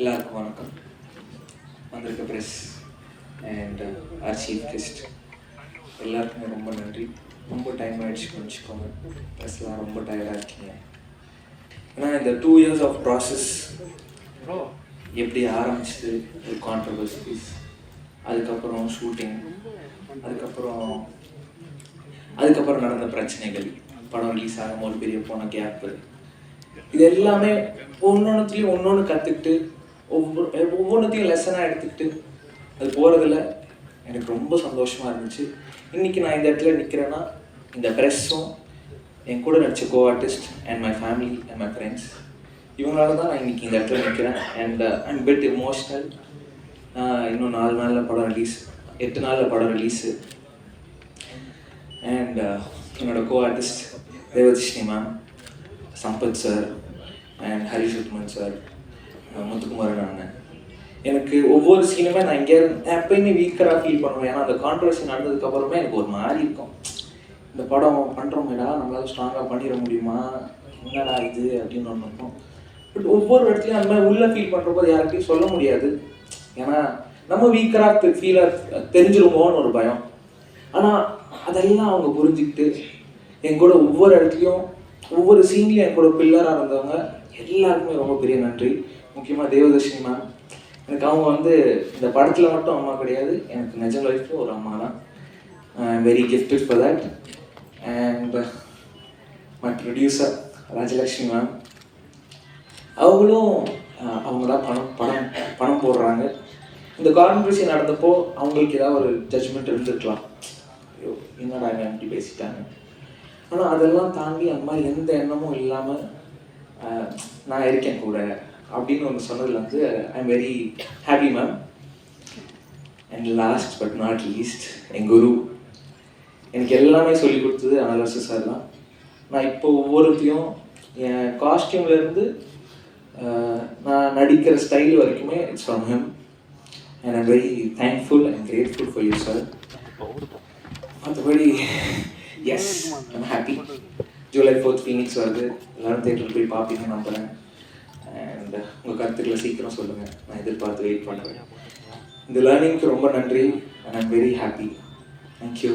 எல்லாருக்கும் வணக்கம். வந்திருக்க press and our chief guest எல்லாருக்குமே ரொம்ப நன்றி. ரொம்ப டைம் ஆயிடுச்சு கொஞ்சிக்கோங்க. ப்ரெஸ்லாம் ரொம்ப டயர்டாக இருக்கீங்க. ஏன்னா இந்த டூ இயர்ஸ் ஆஃப் ப்ராசஸ் எப்படி ஆரம்பிச்சது? ஒரு கான்ட்ரவர்சிஸ் அதுக்கப்புறம் ஷூட்டிங் அதுக்கப்புறம் அதுக்கப்புறம் நடந்த பிரச்சனைகள். படம் ரிலீஸ் ஆகும் ஒரு பெரிய போன கேப்பு இது எல்லாமே ஒன்னொன்னுத்தையும் ஒன்னொன்று கற்றுக்கிட்டு ஒவ்வொரு ஒவ்வொன்றத்தையும் லெசனாக எடுத்துக்கிட்டு அது போகிறதுல எனக்கு ரொம்ப சந்தோஷமாக இருந்துச்சு. இன்னைக்கு நான் இந்த இடத்துல நிற்கிறேன்னா இந்த ப்ரெஸ்ஸும் என் கூட நடிச்ச co artist and my family and my friends இவங்களால தான் நான் இன்னைக்கு இந்த இடத்துல நிற்கிறேன் அண்ட் ஐம் பெட் இமோஷ்னல் இன்னும் நாலு நாளில் படம் ரிலீஸ் எட்டு நாளில் படம் ரிலீஸு அண்ட் என்னோடய co artist Devadarshini ma'am Sampath sir and Harish Uthaman sir Muthukumaran அண்ணன். எனக்கு ஒவ்வொரு சீனுமே நான் இங்கே எப்பயுமே வீக்கராக ஃபீல் பண்ணுவேன். ஏன்னா அந்த கான்ட்ரவர்சி நடந்ததுக்கப்புறமே எனக்கு ஒரு மாதிரி இருக்கும். இந்த படம் பண்ணுறோமேடா நம்மளால ஸ்ட்ராங்காக பண்ணிட முடியுமா? என்னடா இது? அப்படின்னு ஒன்று இருக்கும். பட் ஒவ்வொரு இடத்துலையும் அந்த மாதிரி உள்ளே ஃபீல் பண்ணுறப்போ யார்கிட்டையும் சொல்ல முடியாது. ஏன்னா நம்ம வீக்கராக ஃபீலாக தெரிஞ்சிருமோன்னு ஒரு பயம். ஆனால் அதெல்லாம் அவங்க புரிஞ்சுக்கிட்டு என் கூட ஒவ்வொரு இடத்துலையும் ஒவ்வொரு சீன்லையும் என் கூட பில்லராக இருந்தவங்க எல்லாருக்குமே ரொம்ப பெரிய நன்றி. முக்கியமாக தேவதர்ஷினி மேம். எனக்கு அவங்க வந்து இந்த படத்தில் மட்டும் அம்மா கிடையாது. எனக்கு நிஜ லைஃப்பில் ஒரு அம்மா தான். Very gifted for that and my producer Rajalakshmi ma'am அவங்களும் uh, அவங்க தான் பணம் பணம் பணம் போடுறாங்க. இந்த கான்வர்சேஷன் நடந்தப்போ அவங்களுக்கு ஏதாவது ஒரு ஜட்ஜ்மெண்ட் இருந்துருக்கலாம். ஐயோ என்னடா இவன் அப்படி பேசிட்டாங்க ஆனால் அதெல்லாம் தாண்டி அந்த மாதிரி எந்த எண்ணமும் இல்லாமல் uh, நான் இருக்கேன் கூட. அப்படின்னு ஒன்று சொன்னதில் வந்து I am very happy ma'am and last but not least என் குரு. எனக்கு எல்லாமே சொல்லி கொடுத்தது அனலர்ஸ் சார் தான். நான் இப்போ ஒவ்வொருத்தையும் என் காஸ்டியூம்லேருந்து நான் நடிக்கிற ஸ்டைல் வரைக்குமே it's from him and I'm very thankful and grateful for you sir மற்றபடி yes I'm happy July fourth Phoenix வருது. எல்லாரும் தேட்டரில் போய் பார்ப்பீங்கன்னு நம்புகிறேன் அண்ட் உங்கள் கருத்துக்களை சீக்கிரம் சொல்லுங்கள் நான் எதிர்பார்த்து வெயிட் பண்ணுறேன் இந்த லேர்னிங்க்கு ரொம்ப நன்றி. And I'm very happy thank you